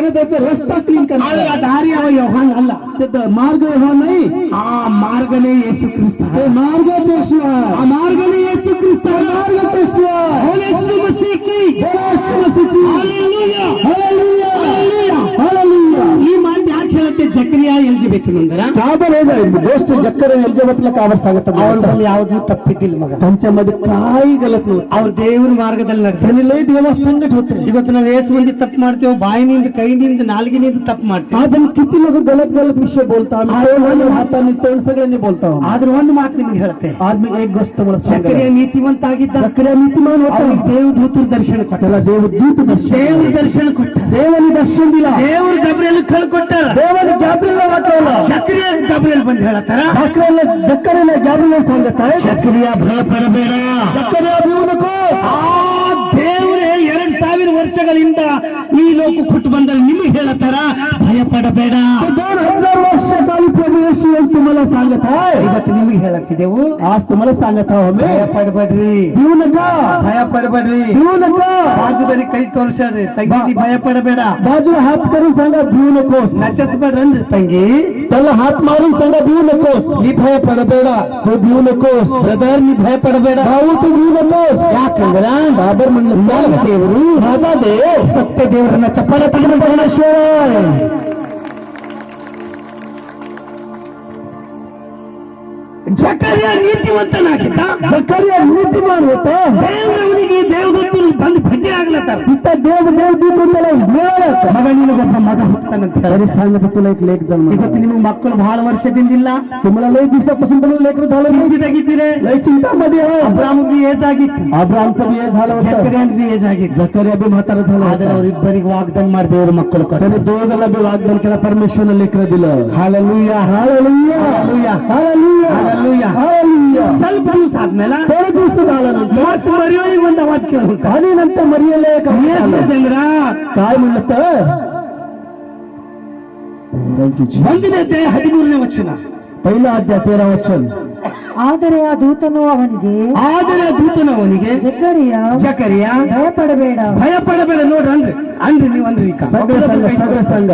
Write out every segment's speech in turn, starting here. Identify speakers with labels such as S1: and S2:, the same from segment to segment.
S1: त्याने त्याचा रस्ता क्लीन
S2: ಆದ್ರೆ ಆ
S1: करणार
S2: ದಾರಿ ಅವ ಯೋಹಾನ್ ಅಲ್ಲ
S1: ते मार्ग हा नाही
S2: ಆ ಮಾರ್ಗನೇ ಯೇಸು ಕ್ರಿಸ್ತ
S1: ते मार्गाचे
S2: ಆ
S1: शिवाय
S2: ಮಾರ್ಗನೇ ಯೇಸು ಕ್ರಿಸ್ತ
S1: मार्गाचे शिवाय
S2: ಯೇಸು ಮಸೀಕಿ
S1: बोला येशू मसीहची.
S2: Hallelujah.
S1: Hallelujah.
S2: Hallelujah.
S1: Hallelujah.
S2: ಈ ಮಾತು ಕೇಳುತ್ತೆ ಜಕ್ರಿಯಾ ಎಲಿಜಬೆತ್ ನಂದರ?
S1: ಕಾಬರ್ ಹೇಗ ದೋಸ್ತ್ ಜಕ್ಕರ ಎಲಿಜಬೆತ್
S2: ಕಾಬರ್ ಯಾವ್ದು ತಪ್ಪಿದ್ದಿಲ್ಲ
S1: ಮಗ. ಪಂಚಮದ ಕಾಯಿ ಗಲತ್
S2: ಅವ್ರ ದೇವ್ರ ಮಾರ್ಗದಲ್ಲಿ
S1: ನಡೆದಿಲ್ಲ ದೇವ ಸಂಗಟ ಹೋಗ್ತಾರೆ
S2: ಇವತ್ತು ನಾವು ಏಸ್ ಮಂದಿ ತಪ್ಪು ಮಾಡ್ತೇವೆ ಬಾಯಿನಿಂದ ಕೈನಿಂದ ನಾಲ್ಗಿನಿಂದ ತಪ್ಪು ಮಾಡ್ತೇವೆ.
S1: ಅದನ್ನ ಕಿತ್ತಿ ಮಗು ಗಲತ್ ಗಲತ್ ವಿಷಯ ಬೋಲ್ತಾವ. ಆತನ ಬೋಲ್ತಾವ.
S2: ಆದ್ರೆ ಒಂದು ಮಾತು ನಿಮ್ಗೆ
S1: ಹೇಳುತ್ತೆ. ಆದ್ಮೇಲೆ ಏಕ್
S2: ಗೊಸ್ತವರ
S1: ಸಕ್ರಿಯ
S2: ನೀತಿವಂತ ಆಗಿದ್ದ.
S1: ಸಕ್ರಿಯ
S2: ನೀತಿಮಾನ್
S1: ದೇವ್
S2: ದೂತರ ದರ್ಶನ
S1: ಕೊಟ್ಟಲ್ಲ ದೇವ್ ದೂತ ದರ್ಶನ
S2: ದೇವ್ರ ದರ್ಶನ ಕೊಟ್ಟ.
S1: ದೇವನ ದರ್ಶನ ಇಲ್ಲ.
S2: ದೇವ್ರ ಗಬರಿಯಲ್ಲಿ ಕಳ್ಕೊಟ್ಟ
S1: ದೇವರು ಗ್ಯಾಬ್ರಿಲ್ ಅವತ್ತಲ್ಲ
S2: ಸಕ್ರಿಯ ಗ್ಯಾಬ್ರಿಲ್ ಬಂದು
S1: ಹೇಳ್ತಾರ ಸಕ್ರಿಯ ಜಕ್ಕರಿನ ಗ್ಯಾಬ್ರಿಲ್ ಸಂಗತಾಯ
S2: ಸಕ್ರಿಯ ಭಯ
S1: ಪರಬೇಡ ಸಕ್ರಿಯ ಅಭಿವನಕ್ಕೂ
S2: ಆ ವರ್ಷಗಳಿಂದ ಈ ಲೋಕ ಕೊಟ್ಟು ಬಂದರೆ ನಿಮಗೆ ಹೇಳತಾರ ಭಯ ಪಡಬೇಡ
S1: दोन हजार वर्षाखाली सांगत आहे
S2: ಇವತ್ತು ನಿಮಗೆ ಹೇಳತ್ತಿದೆವು
S1: आज तुम्हाला सांगत ಒಮ್ಮೆ.
S2: ಭಯ ಪಡಬೇಡ್ರಿ
S1: देऊ
S2: ಭಯ ಪಡಬೇಡ್ರಿ
S1: देऊ नका
S2: ಬಾಜು ಕೈ ತೋರಿಸ್ರಿ ತಂಗಿ ಭಯ ಪಡಬೇಡ
S1: बाजूला हात करून सांगा
S2: देऊ ತಂಗಿ?
S1: ತಲ್ಲ हात मारून सांगा देऊ नकोस ನೀ ಭಯ ಪಡಬೇಡ तो देऊ नकोस ಬ್ರದರ್ ನೀ ಭಯ ಪಡಬೇಡ भाऊ तू ಯಾಕಂದ್ರ? ಬಾಬರ್ ಮಂಗಳ ದೇವರು ರಾಜಾ महादेव सत्यदेव चप्पल तगड़
S2: ಜಕರಿಯ ನೀತಿವಂತನಾಗಿದ್ದ
S1: ಜಕರಿಯ ನೀತಿ ಮಾಡುತ್ತ
S2: ದೇವರವನಿಗೆ ದೇವದೂತರು ಬಂದು ಭೇಟಿ ಆಗ್ಲತ್ತಾರ.
S1: ಇತ್ತ ದೇವ ದೇವದೂತರು ಹೇಳತ್ತ?
S2: ಮಗ ನಿನಗೊಬ್ಬ ಮಗ
S1: ಹುಟ್ಟನಂತ ಸರಿ ಜನ್ಮ.
S2: ಇವತ್ತು ನಿಮ್ಮ ಮಕ್ಕಳು ಬಹಳ ವರ್ಷದಿಂದಿಲ್ಲ.
S1: ತುಂಬಳ ಲೈ ದಿವಸ ಪಸಂದಲ ಲೇಖರು ಧಾಳ
S2: ತೆಗಿತೀರೆ
S1: ಲೈ ಚಿಂತಾ ಮದೆ
S2: ಅಬ್ರಾಮ್ಗೆ ಏಜ್ ಆಗಿತ್ತು.
S1: ಅಬ್ರಾಮ್ ಸಬ್ ಏಜ್ ಹಾಲ
S2: ಜಕರಿಯನ್ಗೆ ಏಜ್ ಆಗಿತ್ತು.
S1: ಜಕರಿಯ ಬಿ ಮಾತಾಡದ
S2: ಆದರೆ ಅವರಿಬ್ಬರಿಗೆ ವಾಗ್ದಾನ ಮಾಡಿ ದೇವರ ಮಕ್ಕಳು
S1: ಕರೆ ದೇವದಲ್ಲ ವಾಗ್ದಾನ ಕೆಲ ಪರಮೇಶ್ವರನ
S2: ಲೇಖರದಿಲ್ಲ
S1: ಹಾಲೆಲೂಯಾ
S2: ಹಾಲೆಲೂಯಾ
S1: ಹಾಲೆಲೂಯಾ
S2: ಸ್ವಲ್ಪ ದಿವಸ ಆದ್ಮೇಲೆ
S1: ಬೇರೆ ದಿವಸದಾಳ
S2: ಮತ್ತೆ
S1: ಮರೆಯೋ ಈಗ
S2: ಒಂದು
S1: ಅವಾಜ್ ಕೇಳಿ ಕಾಲಿನಂತ ಮರೆಯಲೇ ಕಾಯ್ಮಂದ್ರ ಕಾಯ್ಮಂಡತ್ತ
S2: ಒಂದನೇ ಹದಿಮೂರನೇ ವಚನ.
S1: ಪೈಲ ಆದ್ಯ ತೇರ ವಚನ.
S3: ಆದರೆ ಆ ದೂತನು ಅವನಿಗೆ
S2: ಆದರೆ ಆ ದೂತನು ಅವನಿಗೆ
S3: ಜಕರಿಯ
S2: ಜಕರಿಯ
S3: ಭಯ ಪಡಬೇಡ
S2: ಭಯ ಪಡಬೇಡ ನೋಡ್ರಿ ಅಂದ್ರೆ. ಅಂದ್ರೆ ನೀವ್ ಅಂದ್ರಿ ಸಂಘ.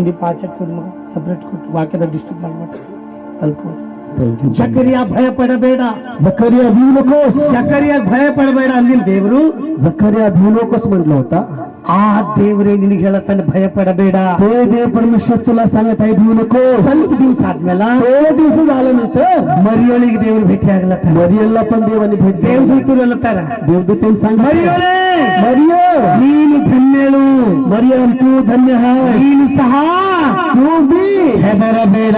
S2: ఇది పాచకూర్మ సపరేట్ కోర్టు వాకేద
S1: డిస్ట్రిక్ట్ అనమాట తల్కోట్
S2: ಜಕರಿಯಾ ಭಯ ಪಡಬೇಡ
S1: ಜಕರಿಯಾ ಭೀಲೋಕೋಸ್
S2: ಜಕರಿಯಾ ಭಯ ಪಡಬೇಡ ಅಂದಿಲ್ ದೇವರು
S1: ಜಕರಿಯಾ ಭೀಲೋಕೋಸ್ ಮಂದ್ಲ ಹೋತಾ
S2: ಆ ದೇವರೇ ನಿನಗೆ ಹೇಳತ್ತಾನೆ ಭಯ ಪಡಬೇಡ
S1: ದೇವೇ ಪರಮೇಶ್ವರ ತುಲಾ ಸಂಗತ ಇದ್ದೀವನಕ್ಕೋ
S2: ಸ್ವಲ್ಪ ದಿವಸ ಆದ್ಮೇಲೆ
S1: ಏಳು ದಿವಸದ ಆಲನಂತ.
S2: ಮರಿಯೊಳಿಗೆ ದೇವರು ಭೇಟಿ
S1: ಆಗಲತ್ತ ಮರಿಯಲ್ಲಪ್ಪ ದೇವನಿ ಭೇಟಿ
S2: ದೇವದೂತರು ಅಲ್ಲತ್ತಾರ
S1: ದೇವದೂತನ ಸಂಘ
S2: ಮರಿಯೋಳೆ!
S1: ಮರಿಯೋ!
S2: ನೀನು ಧನ್ಯಳು.
S1: ಮರಿಯಂತೂ ಧನ್ಯ.
S2: ನೀನು ಸಹ ಹೆದರಬೇಡ.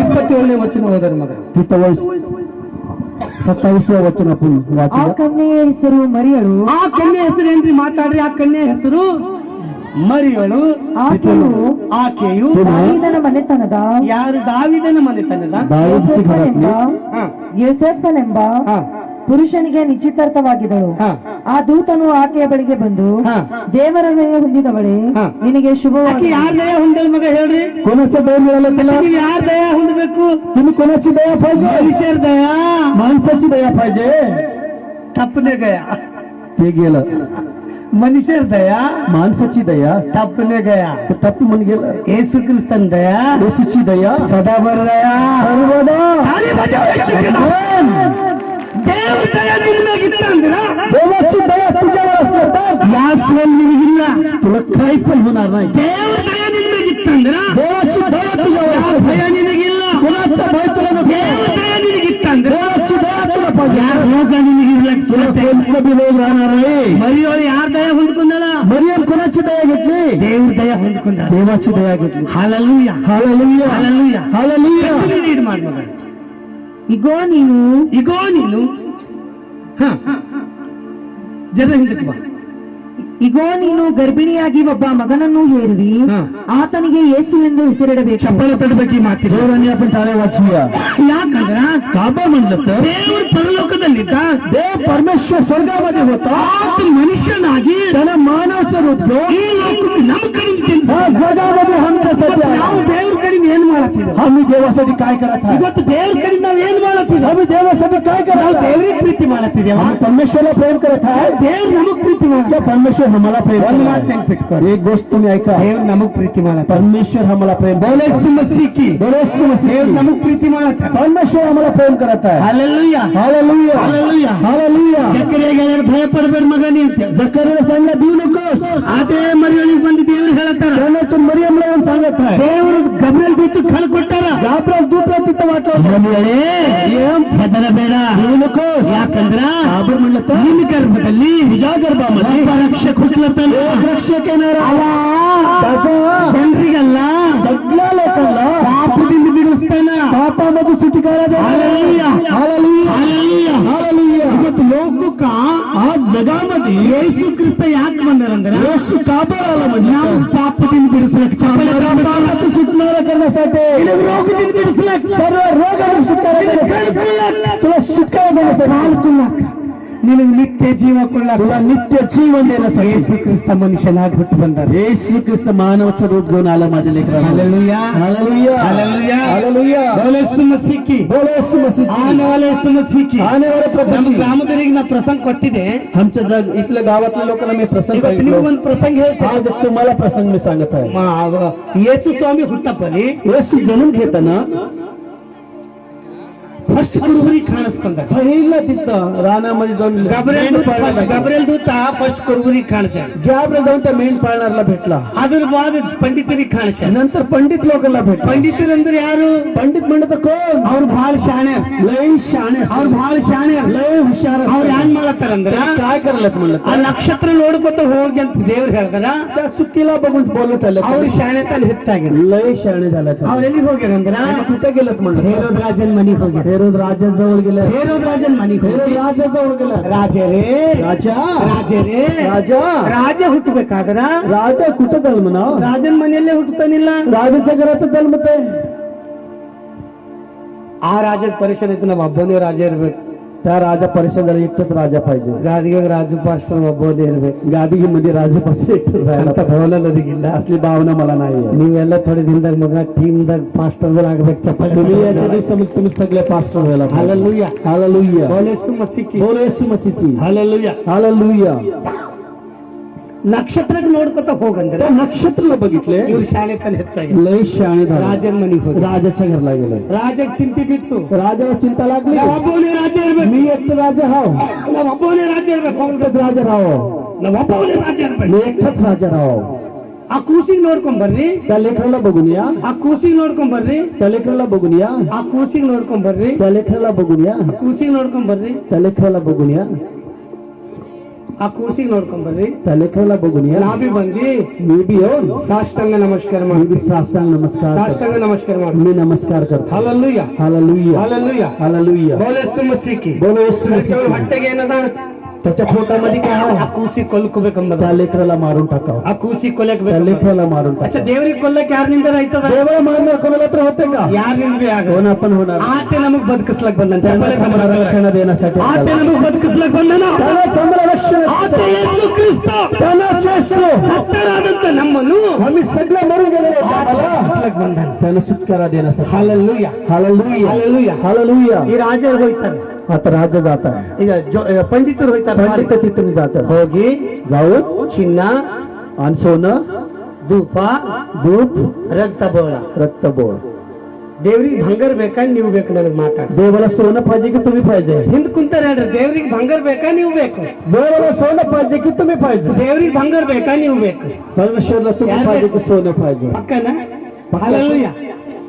S2: ಇಪ್ಪತ್ತೇಳನೇ ವಚನ ಹೋದರು ಮಗ.
S1: ಇತ್ತ ವಯಸ್ಸು ಸತ್ತಾಯಿಸುವ ವಚನ
S3: ಆ ಹೆಸರು ಮರಿಯಳು.
S2: ಆ ಕನ್ನೆ ಹೆಸರು ಏನ್ರಿ ಮಾತಾಡ್ರಿ? ಆ ಕನ್ನೆ ಹೆಸರು ಮರಿಯಳು.
S3: ಆಕೆಯು
S2: ಆಕೆಯು
S3: ದಾವಿದನ ಮನೆತನದ.
S2: ಯಾರು ದಾವಿದನ ಮನೆತನದ?
S3: ಯೋಸೆಫನೆಂಬ ಪುರುಷನಿಗೆ ನಿಶ್ಚಿತಾರ್ಥವಾಗಿದ್ದಳು ಆ ದೂತನು ಆಕೆಯ ಬಳಿಗೆ ಬಂದು ದೇವರ ದಯ ಹೊಂದಿದವಳೆ ನಿನಗೆ ಶುಭವಾಗಿ
S2: ದಯ ಹೇಳ್ರಿ
S1: ನಿಮ್ಗೆ
S2: ಮನುಷ್ಯರ ದಯ?
S1: ಮಾನಸಚ್ಚ ದಯ
S2: ತಪ್ಪನೆ ಗಯ.
S1: ಹೇಗಿಲ್ಲ
S2: ಮನುಷ್ಯರ ದಯ?
S1: ಮಾನಸಚ್ಚಿ ದಯ?
S2: ತಪ್ಪನೆ ಗಯ.
S1: ತಪ್ಪು ಮನಗೆಲ್ಲ
S2: ಏಸು ಕ್ರಿಸ್ತನ್ ದಯ?
S1: ಏಸುಚಿ ದಯ?
S2: ಸದಾ ಬರ ದಯ. ದೇವಸ್ಥಾನ ದಯ
S1: ಪೂಜೆ
S2: ಯಾವ ಸ್ವಾಮಿ
S1: ನಿಮಗಿಲ್ಲ ತುಳ ಕಾಯ್ಪಲ್ ಹುನಾರ
S2: ದೇವರ ದಯ ನಿಮಗಿತ್ತಂದ್ರ ದೇವಸ್ಥಿ ದಯ
S1: ಪೂಜೆ ಭಯ
S2: ದೇವ್ರ ದಯ ಹೊಂದ್ಕೊಂಡ
S1: ದೇವಸ್ಥಿ ದಯ ಗಿಟ್ಲಿ
S2: ಹಾಲಲ್ಲೂಯ ಹಾಲಲ್ಲೂಯ
S1: ಹಾಲಲ್ಲೂಯ
S2: ಹಾಲಲ್ಲೂಯ ನೀಡ್ ಮಾಡ್ಬೋದು
S3: ಇಗೋ ನೀನು.
S2: ಇಗೋ ನೀನು. ಹ. ಜನ ಹಿಂದಕ್ಕೆ ಬಾ.
S3: ಇಗೋ ನೀನು ಗರ್ಭಿಣಿಯಾಗಿ ಒಬ್ಬ ಮಗನನ್ನು ಹೇರುವಿ ಆತನಿಗೆ ಯೇಸು ಎಂದು ಹೆಸರಿಡಬೇಕು.
S2: ಚಪ್ಪಲ ತಡಬೇಕು
S1: ಮಾತಿ ರೋರಣ್ಯಪ್ಪನ ತಾಳೆ ವಾಚಿಯ
S2: ಯಾಕಂದ್ರ?
S1: ಕಾಬ ಮಂಡ್ಲತ್ತ.
S2: ದೇವ್ರ ಪರಲೋಕದಲ್ಲಿದ್ದ.
S1: ದೇವ ಪರಮೇಶ್ವರ ಸ್ವರ್ಗಾವಧಿ
S2: ಹೋತ ಮನುಷ್ಯನಾಗಿ
S1: ತನ್ನ ಮಾನವ ಸ್ವರೂಪ
S2: ಈ ಲೋಕಕ್ಕೆ ನಮ್ಮ ಕಡೆ हम
S1: देव सभी काय करता
S2: ಇವತ್ತು ದೇವ್ರ ಕಡೆ ನಾವ್ ಏನ್ ಮಾಡತ್ತಿದ್ವಿ
S1: हम देव सभी काय
S2: ನಾವು
S1: करता
S2: ದೇವ್ರಿಗೆ ಪ್ರೀತಿ ಮಾಡತ್ತಿದ್ದೇವ
S1: हम परमेश्वरला प्रेम करता है
S2: ದೇವ್ರ ನಮಗ್ ಪ್ರೀತಿ
S1: ಮಾಡ್ತಾ परमेश्वर हमारा प्रेम
S2: ಒಂದ್ ಮಾತು ನೆನ್ಪಿಟ್ಕೋ
S1: एक गोष्ट तुम्ही ऐका
S2: ದೇವ್ರ ನಮಗ್ ಪ್ರೀತಿ ಮಾಡ
S1: परमेश्वर हमारा प्रेम
S2: बोले मसीह
S1: की
S2: बोले
S1: मसीह ದೇವ್ರ
S2: ನಮಗ್ ಪ್ರೀತಿ ಮಾಡತ್ತ
S1: परमेश्वर हमारा प्रेम करता है
S2: हालेलुया
S1: हालेलुया
S2: हालेलुया
S1: हालेलुया
S2: ಜಕರಿಯಾಗೆ ಭಯ ಪಡಬೇಡ ಮಗ ನೀ
S1: ಅಂತ ಜಕರಿಯ ಸಂಗ ದೀನಕೋಸ್
S2: ಅದೇ ಮರಿಯೊಳಗೆ ಬಂದು ದೇವ್ರು
S1: ಹೇಳ್ತಾರ ಮರಿಯಮ್ಮಳ ಒಂದು ಸಂಗತ
S2: ದೇವ್ರ
S1: ಅಬ್ರ ದೂರ ಬಿದ್ದ
S2: ಮಾತಾಡ್ತಾರೆ ಬದಲ
S1: ಬೇಡ ಏನಕ್ಕೋ
S2: ಯಾಕಂದ್ರ
S1: ಅಬ್ರ ಮಂಡತ
S2: ನಿನ್ನ ಗರ್ಭದಲ್ಲಿ
S1: ನಿಜಾ
S2: ಗರ್ಭ ರಕ್ಷಕ
S1: ಹುಟ್ಟಲಪ್ಪನ ರಕ್ಷಕೇನಾರ
S2: ಜನರಿಗಲ್ಲ
S1: ಸಗ್ಲಾಲಕ್ಕಲ್ಲ
S2: ಪಾಪದಿಂದ ಬಿಡಿಸ್ತಾನ
S1: ಪಾಪ
S2: ಮತ್ತು
S1: ಸುಟಿಗಾರದ
S2: ಇವತ್ತು ಲೋಕಕ್ಕ
S1: ಆ ಜಗಾಮದಿ
S2: ಯೇಸು ಕ್ರಿಸ್ತ ಯಾಕೆ ಬಂದಾರಂದ್ರೆ
S1: ಯೇಸು ಕಾಪಾಡಲ್ಲ
S2: ನಾವು ಪಾಪದಿಂದ
S1: ಬಿಡಿಸ್ಲಿಕ್ಕೆ
S2: ಚಾಪ देण्यासाठी
S1: सर्व रोग सुटका तुला सुटका देण्यासाठी
S2: ನಿನಗೆ ನಿತ್ಯ ಜೀವ ಕೊಳ್ಳಾಕ
S1: तुला नित्य जीवन देण्यासाठी
S2: ಯೇಸು ಕ್ರಿಸ್ತ ಮನುಷ್ಯನಾಗಿ ಬಿಟ್ಟು ಬಂದಾರ
S1: येशू ख्रिस्त मानवाचं रूप घेऊन आला माझ्या लेकरा
S2: हालेलुया.
S1: Hallelujah
S2: hallelujah.
S1: हालेलुया
S2: बोले ಯೇಸು ಮಸೀಕಿ
S1: बोलो येशू मसीह
S2: ಆನೆ ವಾಲೆ ಯೇಸು ಮಸೀಕಿ
S1: आने वाले
S2: ನಮ್ಮ
S1: प्रभू
S2: ಗ್ರಾಮದವರಿಗೆ ನಾ प्रसंग ಕೊಟ್ಟಿದೆ
S1: आमच्या जग इथल्या गावातल्या लोकांना मी प्रसंग
S2: ಇವತ್ತು
S1: सांगितलं
S2: ನಿಮ್ಗೊಂದು ಪ್ರಸಂಗ ಹೇಳ್ತೇನೆ
S1: आज तुम्हाला प्रसंग मी सांगत आहे
S2: ಮ- ಅವ- ಯೇಸು ಸ್ವಾಮಿ ಹುಟ್ಟಪ್ಪಲ್ಲಿ
S1: येशू जन्म घेताना
S2: ಫಸ್ಟ್ ಕುರುಬರಿಗೆ ಕಾಣಿಸ್ಕೊಂಡ
S1: पहिला तिथं रानामध्ये जाऊन
S2: ಗಬ್ರೇಲ್
S1: मेंढ पाळण्याला गेला.
S2: ಗಬ್ರೇಲ್ ದೂತ ಫಸ್ಟ್ ಕುರುಬರಿಗೆ ಕಾಣಿಸ್ಯಾನ
S1: गॅब्रेल जाऊन त्या मेंढ पाळणारला भेटला
S2: ಅದ್ರ ಬಾದ ಪಂಡಿತರಿಗೆ ಕಾಣಿಸ್ಯಾನ
S1: नंतर पंडित लोकांना भेटला
S2: ಪಂಡಿತರಂದ್ರೆ ಯಾರು
S1: पंडित म्हणत कोण
S2: ಅವ್ರು ಬಹಳ ಶಾಣೆ
S1: लय शाणे
S2: ಅವ್ರು ಬಹಳ ಶಾಣೆ
S1: लय हुशार
S2: ಅವ್ರು ಏನ್ ಮಾಡತ್ತಾರಂದ್ರ
S1: काय करलत म्हणलं
S2: ಆ ನಕ್ಷತ್ರ ನೋಡ್ಕೊತ ಹೋಗಿ ಅಂತ ದೇವ್ರು ಹೇಳ್ತಾರ
S1: त्या चुकीला बघून बोलत चालत
S2: ಅವ್ರ ಶಾಣೆತನ ಹೆಚ್ಚಾಗಿದೆ
S1: लय शाणे झाला
S2: ಅವ್ರು ಎಲ್ಲಿಗೆ ಹೋಗ್ಯಾರಂದ್ರ
S1: कुठे गेलत म्हणलं
S2: ಹೇರೋದ್ ರಾಜನ್ ಮನಿಗೆ ಹೋಗ್ಯಾರ
S1: ಬೇರೋದ್ ರಾಜಸ ಒಳಗಿಲ್ಲ
S2: ಬೇರೋದ್ ರಾಜನ್ ಮನೆಗೆ
S1: ಬೇರೋದ್ ರಾಜಸ
S2: ರಾಜರೇ.
S1: ರಾಜ.
S2: ರಾಜರೇ.
S1: ರಾಜ.
S2: ರಾಜ ಹುಟ್ಟಬೇಕಾದ್ರ?
S1: ರಾಜ ಕುಟ ನಾವು?
S2: ರಾಜನ್ ಮನೆಯಲ್ಲೇ ಹುಟ್ಟತಾನಿಲ್ಲ
S1: ರಾಜ ಜಗರತ ತಲ್ಮತೆ
S2: ಆ ರಾಜದ ಪರೀಕ್ಷೆ ನಮ್ಮ ಹಬ್ಬನೇ ರಾಜ ಇರ್ಬೇಕು.
S1: त्या राजा परिषदेला एकटंच राजा पाहिजे
S2: गादगे राजूपासून बोले गादगी मध्ये
S1: म्हणजे राजूपासून एकटंच
S2: राहिला नदी ನದಿಗಿಲ್ಲ
S1: असली भावना मला नाही आहे.
S2: ನೀವೆಲ್ಲ ಥೋಡೆ ದಿನದಾಗ ಮಗ ಟೀಮ್ದಾಗ ಪಾಸ್ಟರ್ ಆಗ್ಬೇಕು
S1: तुम्ही याच्या ಚಪ್ಪ दिवसा मग तुम्ही सगळे पास्टर व्हायला पाहिजे.
S2: हालेलुया.
S1: हालेलुया.
S2: बोले सुमसिकी.
S1: बोलो येशू मसीची हालेलुया. हालेलुया नक्षत्र
S2: नोडकोत हो नक्षत्र
S1: बगितले शाणे
S2: चिंती बिटतो
S1: राजा चिंता लागली
S2: बाबोले राजा
S1: मी एकट राजा हाव राजा राजा राजा राव
S2: आ कूसिंग नोडकोन बर्री
S1: त्या लेखाला बघून या
S2: बर्री
S1: त्या लेखाला बघून या
S2: आ बर्री
S1: त्या लेखाला बघून या
S2: कूसिंग बर्री
S1: त्या लेखाला बघून
S2: ಆ ಕೂಸಿಗೆ ನೋಡ್ಕೊಂಡ್ ಬರ್ರಿ.
S1: ತಲೆ ಕಾಲ
S2: ಬಗುನಿಯ ನಾಬಿ ಬಂದಿ.
S1: ನೀಬಿ ಅವ್ನು
S2: ಸಾಷ್ಟಾಂಗ ನಮಸ್ಕಾರ ಮಾಡಿ.
S1: ಸಾಷ್ಟಾಂಗ ನಮಸ್ಕಾರ
S2: ಸಾಷ್ಟಾಂಗ ನಮಸ್ಕಾರ ಮಾಡಿ.
S1: ನಮಸ್ಕಾರ ಕರ್. ಹಾಲಲ್ಲೂಯ್ಯ
S2: ಹಾಲಲ್ಲೂಯ್ಯ
S1: ಹಾಲಲ್ಲೂಯ್ಯ
S2: ಹಾಲಲ್ಲೂಯ್ಯ
S1: ಬೋಲೆ
S2: ಯೇಸು ಮಸೀಹಿ
S1: ಬೋಲೆ ಯೇಸು ಮಸೀಹಿ
S2: ಹೊಟ್ಟೆಗೆ ಏನದ?
S1: त्याच्या पोटामध्ये काय
S2: ಆ
S1: आहे
S2: ಕೂಸಿ ಕೊಲ್ಕೋಬೇಕಂಬದ
S1: त्या लेकराला मारून टाकावं
S2: ಆ ಕೂಸಿ ಕೊಲ್ಲಕ್
S1: त्या लेकराला मारून
S2: ಅಚ್ಚ
S1: टाकावं
S2: ದೇವ್ರಿಗೆ ಕೊಲ್ಲಕ್ ಯಾರಿನಿಂದ ಆಯ್ತದ
S1: देवाला मारणं कोणाला तर होते का
S2: ಯಾರಿನಿಂದ ಆಗ
S1: कोण आपण होणार
S2: ಆತೆ ನಮಗ್ ಬದುಕಿಸ್ಲಕ್ ಬಂದಂತ
S1: त्यांना चांगलं रक्षण देण्यासाठी
S2: ಆತೆ ನಮಗ್ ಬದುಕಿಸ್ಲಕ್ ಬಂದನ
S1: त्यांना चांगलं रक्षण
S2: ಆತೆ ಯೇಸು ಕ್ರಿಸ್ತ
S1: त्यांना येशू.
S2: ಸತ್ತರಾದಂತ ನಮ್ಮನ್ನು
S1: आम्ही सगळे मरून गेलेले आहेत आम्हाला.
S2: ಬದುಕಿಸ್ಲಕ್ ಬಂದನ
S1: त्यांना सुटकारा देण्यासाठी
S2: ಹಾಲೆಲ್ಲೂಯ್ಯ
S1: हालेलुया
S2: हालेलुया.
S1: हालेलुया
S2: ಈ ರಾಜರು ಹೋಯ್ತಾರೆ
S1: आता राजा जात आहे
S2: ಈಗ ಜೊ- ಪಂಡಿತರು ಹೋಯ್ತಾರೆ
S1: पंडित तिथून जात
S2: ಹೋಗಿ
S1: जाऊन
S2: ಚಿನ್ನ
S1: आणि सोनं
S2: ಧೂಪ
S1: दूध
S2: ರಕ್ತ ಬೋಳ
S1: रक्तबोळ
S2: ದೇವ್ರಿಗೆ ಭಂಗರ್ ಬೇಕಾ ನೀವು ಬೇಕು ನನಗೆ ಮಾತಾಡ
S1: देवाला सोनं पाहिजे की तुम्ही पाहिजे
S2: ಹಿಂದ್ ಕುಂತಾರ ಹೇಳ್ರಿ ದೇವ್ರಿಗೆ ಭಂಗರ್ ಬೇಕಾ ನೀವು ಬೇಕು
S1: देवाला सोनं पाहिजे की तुम्ही पाहिजे
S2: ದೇವ್ರಿಗೆ ಭಂಗರ್ ಬೇಕಾ ನೀವು ಬೇಕು
S1: परमेश्वरला तुम्ही
S2: यार
S1: पाहिजे की सोनं पाहिजे
S2: ಪಕ್ಕನ ಹಾಲೆಲ್ಲೂಯ್ಯ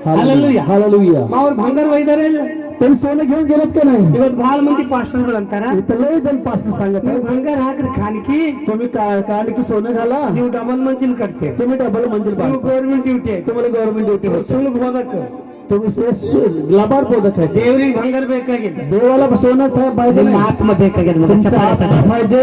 S2: ಹಾಲೆಲ್ಲೂಯ್ಯ
S1: हालेलुया
S2: ಅವ್ರು ಭಂಗರ್ ಒಯ್ದಾರೆ ಇಲ್ಲ?
S1: तुम्ही सोनं घेऊन गेलात का नाही
S2: ಇವತ್ತು ಬಹಳ ಮಂದಿ ಪಾಸ್ಟರ್ಗಳು ಅಂತಾರ
S1: इथं लय जण पास्टर सांगत
S2: ನೀವು
S1: आहे.
S2: ಭಂಗಾರ ಹಾಕ್ರಿ ಖಾನಿಕಿ
S1: तुम्ही का- काढली की सोनं घाला
S2: ನೀವು ಡಬಲ್ ಮಂಜಿಲ್ ಕಟ್ತೀರಿ
S1: तुम्ही डबल मंजिल
S2: ನೀವು
S1: बांधता.
S2: ಗೌರ್ಮೆಂಟ್ ಡ್ಯೂಟಿ ಐತಿ
S1: तुम्हाला गव्हर्नमेंट ड्युटी होते
S2: ಸುಳ್ಳು ಹೋದಕ್ಕ
S1: तुम्ही से- सु- लबाड बोलत आहे
S2: ದೇವ್ರಿಗೆ ಭಂಗರ್ ಬೇಕಾಗಿಲ್ಲ
S1: देवाला सोनं साहेब पाहिजे
S2: ನಿಮ್ಮ
S1: नाही.
S2: ಆತ್ಮ ಬೇಕಾಗಿದೆ
S1: तुमची आत्मा पाहिजे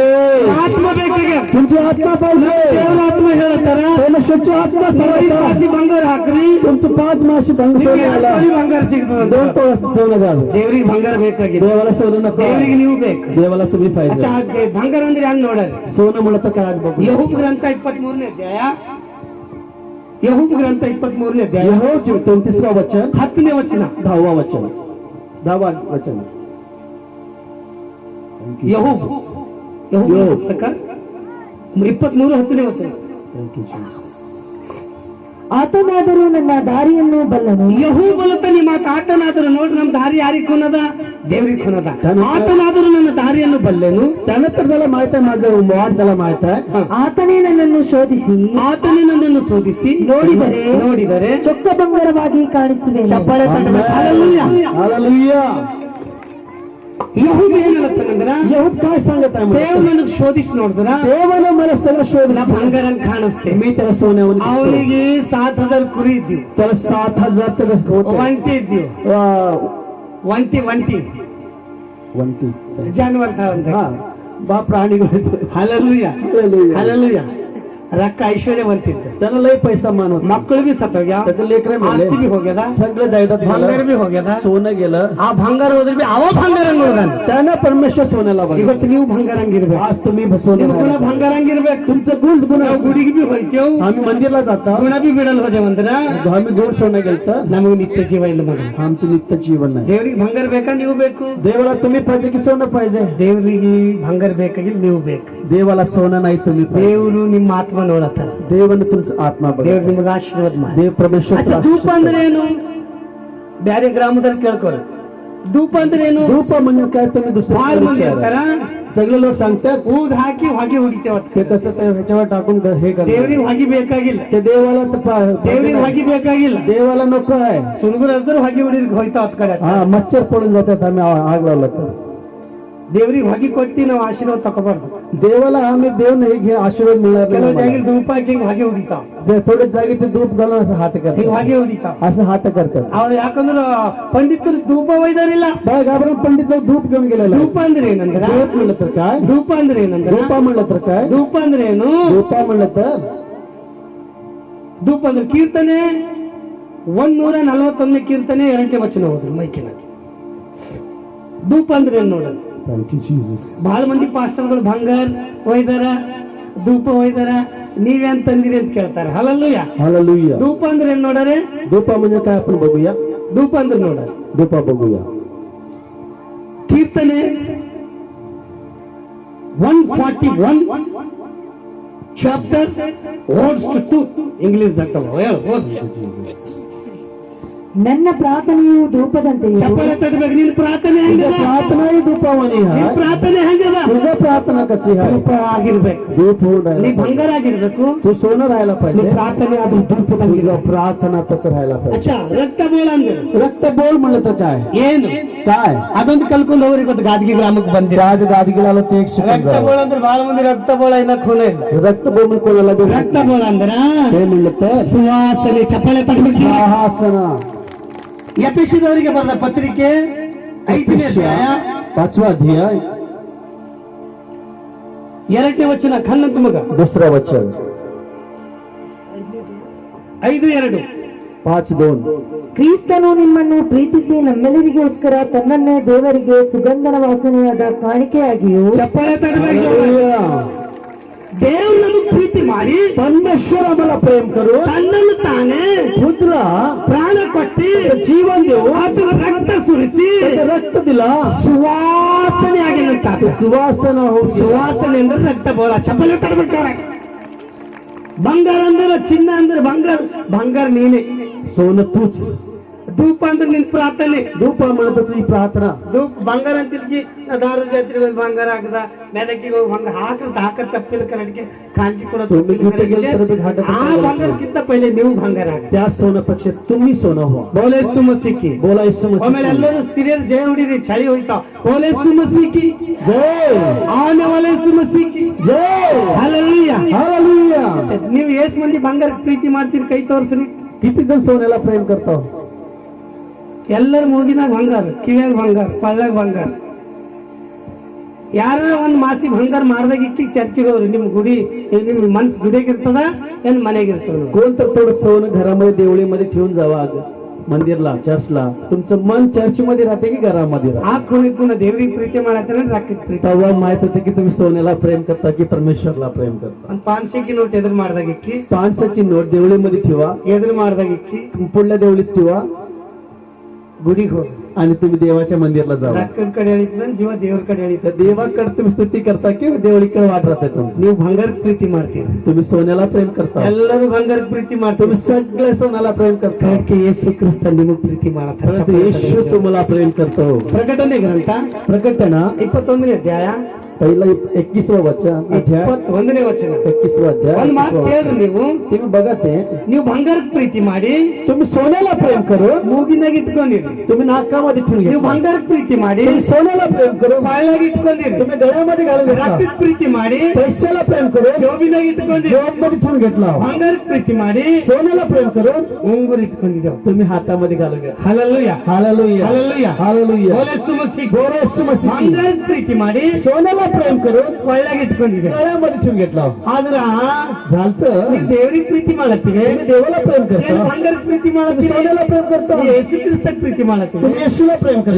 S2: ಆತ್ಮ ಬೇಕಾಗ್ಯದ
S1: तुमची आत्मा पाहिजे
S2: ದೇವ್ರ ಆತ್ಮ ಹೇಳತ್ತಾರ
S1: परमेश्वरची आत्मा
S2: ಐದು
S1: सांगता.
S2: ರಾಶಿ ಬಂಗಾರ ಹಾಕ್ರಿ
S1: तुमचं पाच माशी भंग
S2: ನಿಮ್ಗೆ
S1: सोनं
S2: ಎರಡು
S1: आला
S2: ತೊಲಿ ಬಂಗಾರ ಸಿಗ್ತದ
S1: दोन तो सोनं घाल
S2: ದೇವ್ರಿಗೆ ಬಂಗಾರ ಬೇಕಾಗಿದೆ
S1: देवाला सोनं नको
S2: ದೇವ್ರಿಗೆ ನೀವು ಬೇಕು
S1: देवाला तुम्ही
S2: ಅಚ್ಚಾ,
S1: पाहिजे
S2: ಅದ್ ಬಂಗಾರ ಅಂದ್ರೆ ಹೆಂಗ್ ನೋಡೋದು
S1: सोनं म्हणत काय आज बघू
S2: ಯಹೂಬ್ ಗ್ರಂಥ ಇಪ್ಪತ್ತ್ ಮೂರನೇ ಅಧ್ಯಾಯ ಯಹೂಬ ಗ್ರಂಥ ಇಪ್ಪತ್ತ್ ಮೂರನೇ ಅಧ್ಯಾಯ
S1: यहोव तैतीसवा वचन
S2: ಹತ್ತನೇ ವಚನ
S1: दहावा वचन दहावा वचन
S2: ಯಹೂಬ ಯಹೂಬ
S1: ಯಹೂಬ.
S2: ಪುಸ್ತಕ ಇಪ್ಪತ್ತ್ ಮೂರು ಹತ್ತನೇ ವಚನ
S1: Thank you, Jesus.
S3: ಆತನಾದರೂ ನನ್ನ ದಾರಿಯನ್ನು ಬಲ್ಲನು.
S2: ಯಹೂ ಬಲತ ನಿಮ್ಮ ಆತನಾದರೂ ನೋಡ್ರಿ ನಮ್ಮ ದಾರಿ ಯಾರಿಗೆ ಕೊನದ? ದೇವ್ರಿಗೆ ಕೊನದ. ಆತನಾದರೂ ನನ್ನ ದಾರಿಯನ್ನು ಬಲ್ಲೆನು?
S1: ತನತ್ರದಲ್ಲ ಮಾಡ್ತಾ ಮಾಜರು ಮಾಡ್ದಲ್ಲ ಮಾಡ್ತಾ
S3: ಆತನೇ ನನ್ನನ್ನು ಶೋಧಿಸಿ.
S2: ಆತನೇ ನನ್ನನ್ನು ಶೋಧಿಸಿ.
S3: ನೋಡಿದರೆ
S2: ನೋಡಿದರೆ
S3: ಚೊಕ್ಕ ಬಂಗಾರವಾಗಿ ಕಾಣಿಸುವೆ
S1: ಯಹುದೇನನ್ನ ತಂದ್ರ ಯಹುದ್ ಕಾಯ್
S2: ಸಂಗತ ದೇವನನ್ನ ಶೋಧಿಸಿ ನೋಡಿದ್ರ?
S1: ದೇವನ ಮನಸ್ಸನ್ನ
S2: ಶೋಧಿಸ ಬಂಗಾರನ್ ಕಾಣಿಸ್ತೆ.
S1: ಮೀತರ ಸೋನೆ
S2: ಅವನಿಗೆ ಸಾತ್ ಹಜಾರ್ ಕುರಿ ಇದ್ದೀವಿ.
S1: ತರ ಸಾತ್ ಹಜಾರ್ ವಂತಿ
S2: ಒಂಟಿ ಇದ್ದೀವಿ. ಒಂಟಿ ಒಂಟಿ.
S1: ಒಂಟಿ.
S2: ಜಾನುವಾರು
S1: ಬಾ ಪ್ರಾಣಿಗಳು. ಹಲಲುಯ್ಯ
S2: ಹಲಲುಯ್ಯ ಹಲಲುಯ್ಯ ರೊಕ್ಕ ಐಶ್ವರ್ಯವಂತಿದ್ದ
S1: त्यानं लय पैसा मान होता
S2: ಮಕ್ಕಳು ಬಿ ಸತ್ತೋಗ್ಯಾವ
S1: त्याचं लेकर
S2: ಆಸ್ತಿ ಬಿ ಹೋಗ್ಯದ
S1: सगळं जायदाद
S2: ಬಂಗಾರ
S1: गेलं.
S2: ಬಿ ಹೋಗ್ಯದ
S1: सोनं गेलं
S2: ಆ ಬಂಗಾರ ಹೋದ್ರೆ ಬಿ ಅವ ಬಂಗಾರ ನೋಡ್ದಾನ
S1: त्यानं परमेश्वर सोन्याला बघ
S2: ಇವತ್ತು ನೀವು ಬಂಗಾರ ಹಂಗಿರ್ಬೇಕು
S1: आज तुम्ही सोनं
S2: ನಿಮ್ ಗುಣ ಬಂಗಾರ ಹಂಗಿರ್ಬೇಕು
S1: तुमचं गुण गुण
S2: ನಾವು ಗುಡಿಗೆ ಬಿ ಹೋಯ್ತೇವ್
S1: आम्ही मंदिरला जातो
S2: ಗುಣ ಬಿ ಬಿಡಲ್ ಹೋದೇವಂದ್ರ
S1: आम्ही गोड सोनं गेलं
S2: ನಮಗೆ ನಿತ್ಯ ಜೀವ ಇಲ್ಲ ಮಗ
S1: आमचं नित्य जीवन नाही
S2: ದೇವ್ರಿಗೆ ಬಂಗಾರ ಬೇಕಾ ನೀವು ಬೇಕು
S1: देवाला तुम्ही पाहिजे की सोनं पाहिजे
S2: ದೇವ್ರಿಗೆ ಬಂಗಾರ ಬೇಕಾಗಿಲ್ಲ ನೀವು ಬೇಕು
S1: देवाला सोनं नाही तुम्ही पाहिजे
S2: ದೇವ್ರು ನಿಮ್ಮ ಆತ್ಮ ನೋಡತ್ತಾರ
S1: देवानं तुमचं आत्मा बघ
S2: ದೇವ್ರು ನಿಮ್ಗೆ ಆಶೀರ್ವಾದ ಮಾಡಿ
S1: देव परमेश्वर
S2: ಅಚ್ಚಾ ಧೂಪ ಅಂದ್ರೆ ಏನು ಬ್ಯಾರೆ ಗ್ರಾಮದಲ್ಲಿ ಕೇಳ್ಕೊರಿ ಧೂಪ ಅಂದ್ರೆ ಏನು
S1: धूप म्हणजे काय तुम्ही
S2: ಬಾಳ್ ಮಂದಿ ಇರ್ತಾರ
S1: दुसरं सगळे लोक सांगतात
S2: ಊದ್ ಹಾಕಿ ಹೊಗೆ ಹೊಡಿತೇವ
S1: ते कसं ते ह्याच्यावर टाकून ग- हे करतात
S2: ದೇವ್ರಿಗೆ ಹೊಗೆ ಬೇಕಾಗಿಲ್ಲ
S1: ते देवाला तर पा-
S2: ದೇವ್ರಿಗೆ ಹೊಗೆ ಬೇಕಾಗಿಲ್ಲ
S1: देवाला नको आहे
S2: ಸುಣಗುರ ಹತ್ರ ಹೊಗೆ ಹೊಡಿಲಿಕ್ಕೆ ಹೋಯ್ತಾ ಹೊತ್ ಕಡೆ
S1: हा मच्छर पडून जातात आम्ही आ- आग लावलं तर
S2: ದೇವ್ರಿಗೆ ಹೊಗೆ ಕೊಟ್ಟಿ ನಾವು ಆಶೀರ್ವಾದ ತಗೋಬಾರ್ದು
S1: देवाला आम्ही देव नाही घे आशीर्वाद मिळणार
S2: ಕೆಲವು
S1: नाही
S2: ಜಾಗ
S1: आम्हाला.
S2: ಧೂಪ ಹಾಕಿ ಹಿಂಗ್ ಹೊಗೆ ಹೊಡಿತಾವ
S1: दे- थोडे जागी ते धूप घालून असं हात
S2: ಹಿಂಗ್
S1: करतात
S2: ಹೊಗೆ ಹೊಡಿತಾವ
S1: असं हात करतात
S2: ಅವ್ರು ಯಾಕಂದ್ರ ಪಂಡಿತರು ಧೂಪ ಒಯ್ದಾರಿಲ್ಲ
S1: बघ घाबरून पंडित लोक धूप घेऊन गेलेला आहे.
S2: ಧೂಪ ಅಂದ್ರೆ ಏನಂದ್ರ
S1: धूप म्हणलं तर काय
S2: ಧೂಪ ಅಂದ್ರೆ ಏನಂದ್ರ
S1: धूप म्हणलं तर काय
S2: ಧೂಪ ಅಂದ್ರೆ ಏನು
S1: धूप म्हणलं तर
S2: ಧೂಪ ಅಂದ್ರೆ ಕೀರ್ತನೆ ಒಂದೂರ ನಲವತ್ತೊಂದನೇ ಕೀರ್ತನೆ ಎರಡನೇ ವಚನ ಹೋದ್ರು ಮೈಕಿನ ಧೂಪ ಅಂದ್ರೆ ಏನ್ ನೋಡೋದು
S1: Thank you, Jesus.
S2: ಬಹಳ ಮಂದಿ ಪಾಸ್ಟರ್ಗಳು ಬಂಗಾರ ಒಯ್ದಾರ ಧೂಪ ಒಯ್ದಾರ ನೀವೇನ್ ತಂದಿರಿ ಅಂತ ಕೇಳ್ತಾರೆ ಹಲಲ್ಲುಯ್ಯ
S1: Hallelujah.
S2: ಧೂಪ ಅಂದ್ರೆ ಏನ್ ನೋಡರೆ
S1: धूप म्हणजे काय आपण बघूया
S2: ಧೂಪ ಅಂದ್ರೆ ನೋಡರೆ
S1: धूप बघूया
S2: ಕೀರ್ತನೆ one forty one chapter words to English
S3: ನನ್ನ ಪ್ರಾರ್ಥನೆಯು ಧೂಪದಂತೆಯೂ.
S2: ಚಪ್ಪಲ ತಟ್ಟಬೇಕು ನಿನ್ನ ಪ್ರಾರ್ಥನೆ ಹೆಂಗದ? ಧೂಪವನಿ
S1: ನಿನ್ನ
S2: ಪ್ರಾರ್ಥನೆ ಹೆಂಗದ?
S1: ನಿಜ ಪ್ರಾರ್ಥನಾ ಕಸಿ
S2: ಧೂಪ ಆಗಿರ್ಬೇಕು.
S1: ಧೂಪ
S2: ನೀ ಬಂಗಾರ ಆಗಿರ್ಬೇಕು
S1: ತು
S2: ಪ್ರಾರ್ಥನೆ
S1: ಆದ್ರೆ ಧೂಪದ ಪ್ರಾರ್ಥನಾ ತಸ ರಾಯಲ
S2: ಪಾಹಿಜೆ ರಕ್ತ ಬೋಳ ಅಂದ್ರೆ?
S1: ರಕ್ತ ಬೋಳ ಕಾಯ್.
S2: ಏನು?
S1: ಕಾಯ್.
S2: ಅದೊಂದು ಕಲ್ಕೊಂಡು ಹೋಗ್ರಿ ಇವತ್ತು ಗಾದಗಿ ಗ್ರಾಮಕ್ಕೆ
S1: ಬಂದಿ ರಾಜ ಗಾದಗಿಲಲ್ಲ ತೇಕ್ಷ
S2: ರಕ್ತ ಬೋಳ ಅಂದ್ರೆ ಬಹಳ ಮಂದಿ ರಕ್ತ ಬೋಳ ಇನ್ನ ಖೂನ
S1: ರಕ್ತ ಬೋಳ ಕೊಲ್ಲ
S2: ರಕ್ತ ಬೋಳ ಅಂದ್ರೆ?
S1: ಏನಿಲ್ಲತ್ತೆ
S2: ಸುವಾಸನೆ ಚಪ್ಪಳೆ ತಟ್ಟಬೇಕು
S1: ಸುವಾಸನ.
S2: ಯಪಿಸಿದವರಿಗೆ ಬರೆದ ಪತ್ರಿಕೆ ಐದನೇ ಅಧ್ಯಾಯ
S1: पाचवा अध्याय
S2: ಎರಡನೇ ವಚನ ಖನ್ನಂತ ಮಗ
S1: दुसरं वचन
S2: ಐದು ಎರಡು
S1: पाच दोन
S3: ಕ್ರಿಸ್ತನು ನಿಮ್ಮನ್ನು ಪ್ರೀತಿಸಿ ನಮ್ಮೆಲ್ಲರಿಗೋಸ್ಕರ ತನ್ನನ್ನೇ ದೇವರಿಗೆ ಸುಗಂಧನ ವಾಸನೆಯಾದ ಕಾಣಿಕೆಯಾಗಿಯೂ
S2: ಚಪ್ಪಾಳೆ ತಟ್ಟಬೇಕು
S1: Hallelujah.
S2: ದೇವ್ರು ಪ್ರೀತಿ ಮಾಡಿ
S1: ಪರಮೇಶ್ವರ ಬಲ ಪ್ರೇಮಕರು
S2: ತನ್ನನ್ನು ತಾನೇ
S1: ರುದ್ರ
S2: ಪ್ರಾಣ ಕೊಟ್ಟಿ
S1: ಜೀವನವು
S2: ಅದು ರಕ್ತ ಸುರಿಸಿ
S1: ರಕ್ತದಿಲ್ಲ
S2: ಸುವಾಸನೆ ಆಗಿನಂತ
S1: ಸುವಾಸನ
S2: ಸುವಾಸನೆ ಅಂದ್ರೆ ರಕ್ತ ಬೋಲ ಚಪ್ಪಲಿ ತರಬಿಟ್ಟಾರೆ ಬಂಗಾರ ಅಂದ್ರೆ ಚಿನ್ನ ಅಂದ್ರೆ ಬಂಗಾರ. ಬಂಗಾರ ನೀನೆ
S1: ಸೋನ ತೂಸ್.
S2: ಧೂಪ ಅಂದ್ರೆ ನಿನ್ ಪ್ರಾರ್ಥನೆ.
S1: ಧೂಪ ಮಾಡಬೇಕು ಈ ಪ್ರಾರ್ಥನಾ.
S2: ಧೂಪ ಬಂಗಾರ ಅಂತ ತಿಳ್ಕಿ ನಾ ದಾರು ಜಾತ್ರೆ ಹೋಗಿ ಬಂಗಾರ ಹಾಕದ ಮೇಲಕ್ಕೆ ಹೋಗಿ ಹಂಗ ಹಾಕದ್ ಹಾಕದ್ ತಪ್ಪಿಲ್ಲ ಕನ್ನಡಕ್ಕೆ ಕಾಂತಿ ಕೂಡ ಆ ಬಂಗಾರಕ್ಕಿಂತ ಪೈಲೆ ನೀವು ಬಂಗಾರ ತ್ಯಾ
S1: ಸೋನ ಪಕ್ಷ ತುಂಬಿ ಸೋನ ಹೋ
S2: ಬೋಲೆ ಸುಮ
S1: ಸಿಕ್ಕಿ. ಬೋಲಾಯ್ ಸುಮ
S2: ಆಮೇಲೆ ಎಲ್ಲರೂ ಸ್ತ್ರೀಯರು ಜಯ ಹೊಡಿರಿ ಚಳಿ ಹೋಯ್ತಾವ. ಬೋಲೆ ಸುಮ
S1: ಸಿಕ್ಕಿ.
S2: ಆನೆ ಒಲೆ ಸುಮ
S1: ಸಿಕ್ಕಿ.
S2: ನೀವು ಎಷ್ಟ್ ಮಂದಿ ಬಂಗಾರ ಪ್ರೀತಿ ಮಾಡ್ತೀರಿ ಕೈ ತೋರ್ಸ್ರಿ.
S1: किती जण सोन्याला प्रेम
S2: ಎಲ್ಲರ ಮೂಗಿನಾಗ ಬಂಗಾರ ಕಿವ್ಯಾಗ ಬಂಗಾರ ಪಳ್ಳಾಗ ಬಂಗಾರ ಯಾರ ಒಂದ್ ಮಾಸಿ ಬಂಗಾರ ಮಾರ್ದಾಗ ಇಕ್ಕಿ ಚರ್ಚಿಗೆ ಹೋಗ್ರಿ ನಿಮ್ ಗುಡಿ ಇದು ನಿಮ್ ಮನ್ಸ್ ಗುಡಿಯಾಗ ಇರ್ತದ ಏನ್ ಮನೆಗೆ ಇರ್ತದ
S1: कोण तर थोडं सोनं घरामध्ये देवळीमध्ये ठेवून जावं अगं मंदिरला चर्चला तुमचं मन चर्चमध्ये राहते की घरामध्ये राहते
S2: ಆ कोणी देवरी प्रीती ಮಾಡತ್ತಾನೆ ರಾಕೆಟ್ प्रीती
S1: तेव्हा माहित होते की तुम्ही सोन्याला प्रेम करता की परमेश्वरला प्रेम करता
S2: ಒಂದ್ ಪಾನ್ಸೆಗೆ ನೋಟ್ ಎದುರು ಮಾಡ್ದಾಗ ಇಕ್ಕಿ
S1: पानसाची नोट देवळीमध्ये ठेवा
S2: ಎದುರು ಮಾಡ್ದಾಗ ಇಕ್ಕಿ
S1: पुढल्या देवळीत ठेवा
S2: ಗುಡಿಗೆ ಹೋಗಿ
S1: आणि तुम्ही देवाच्या मंदिरला जावा
S2: ರೊಕ್ಕದ ಕಡೆ ಎಳಿತದ ಜೀವ ದೇವ್ರ ಕಡೆ ಎಳಿತದ
S1: तर देवाकडे तुम्ही स्तुती करता की देवळीकडे वाट राहते तुमचं
S2: ನೀವು ಬಂಗಾರಕ್ಕೆ ಪ್ರೀತಿ ಮಾಡ್ತೀರಿ
S1: तुम्ही सोन्याला प्रेम करता
S2: ಎಲ್ಲರೂ ಬಂಗಾರಕ್ಕೆ ಪ್ರೀತಿ ಮಾಡ್ತೀವಿ
S1: तुम्ही सगळे सोन्याला प्रेम करता
S2: ಕರೆಕ್ಟ್ ಯೇಸು ಕ್ರಿಸ್ತ ನಿಮಗ್ ಪ್ರೀತಿ ಮಾಡತ್ತಾರ
S1: परंतु येशू तुम्हाला प्रेम करतो
S2: ಪ್ರಕಟಣೆ ಗ್ರಂಥ
S1: प्रकटना
S2: ಇಪ್ಪತ್ತೊಂದನೇ ಅಧ್ಯಾಯ
S1: ಪೈಲೇ
S2: 21ನೇ ವಚನ.
S1: ಅಪವಂದನೆ
S2: ವಚನ 21ನೇ
S1: ವಚನ
S2: ಕೇಳ್ರಿ ನೀವು.
S1: ತಿನ್ ಭಗತೆ
S2: ನೀವು బంగಾರಕ್ಕೆ ಪ್ರೀತಿ ಮಾಡಿ.
S1: तुम्ही सोन्याला प्रेम करो.
S2: 목ಿನಗೆ
S1: ಇಟ್ಕೊಂಡಿನಿ तुम्ही ನಾಕವಾದಿಟ್ಕೊಂಡಿನಿ
S2: ನೀವು ಬಂಗಾರ ಪ್ರೀತಿ ಮಾಡಿ.
S1: सोन्याला प्रेम करो.
S2: ಕಾಲಿಗೆ ಇಟ್ಕೊಂಡಿನಿ
S1: तुम्ही
S2: ಗळ्यामध्ये ಪ್ರೀತಿ ಮಾಡಿ.
S1: ಬೆಸ್ಸಲ प्रेम करो. ಜೋವಿನೆ ಇಟ್ಕೊಂಡಿನಿ ಜೋಪಡಿ
S2: ಇಟ್ಕೊಂಡ್ಲಾವ ಪ್ರೀತಿ ಮಾಡಿ.
S1: सोन्याला प्रेम करो.
S2: अंगुರಿಗೆ ಇಟ್ಕೊಂಡಿದಾವ
S1: तुम्ही हातामध्ये घालू
S2: नका
S1: ಹ
S2: Alleluia Alleluia
S1: Alleluia Alleluia ಗೋಲಸುಮಸಿ
S2: ಗೋರಸುಮಸಿ ಪ್ರೀತಿ ಮಾಡಿ.
S1: सोन्याला ಪ್ರೇಮ್ ಕರು
S2: ಒಳ್ಳೆಗೆ ಇಟ್ಕೊಂಡಿದೆ
S1: ಮನುಷ್ಯನ್ ಗೆಟ್ಲ
S2: ಆದ್ರ ನೀ ದೇವ್ರಿಗೆ ಪ್ರೀತಿ ಮಾಡತ್ತೀವಿ
S1: ದೇವಲ
S2: ಪ್ರೇಮ್
S1: ಕರ್ತ
S2: ಹಂಗಾರ ಪ್ರೀತಿ ಮಾಡತ್ತೀವಿ
S1: ಪ್ರೇಮ್ ಕರ್ತ
S2: ಯೇಸು ಕ್ರಿಸ್ತಕ್ ಪ್ರೀತಿ ಮಾಡತ್ತೀವಿ
S1: ಯೇಸುಲ ಪ್ರೇಮ್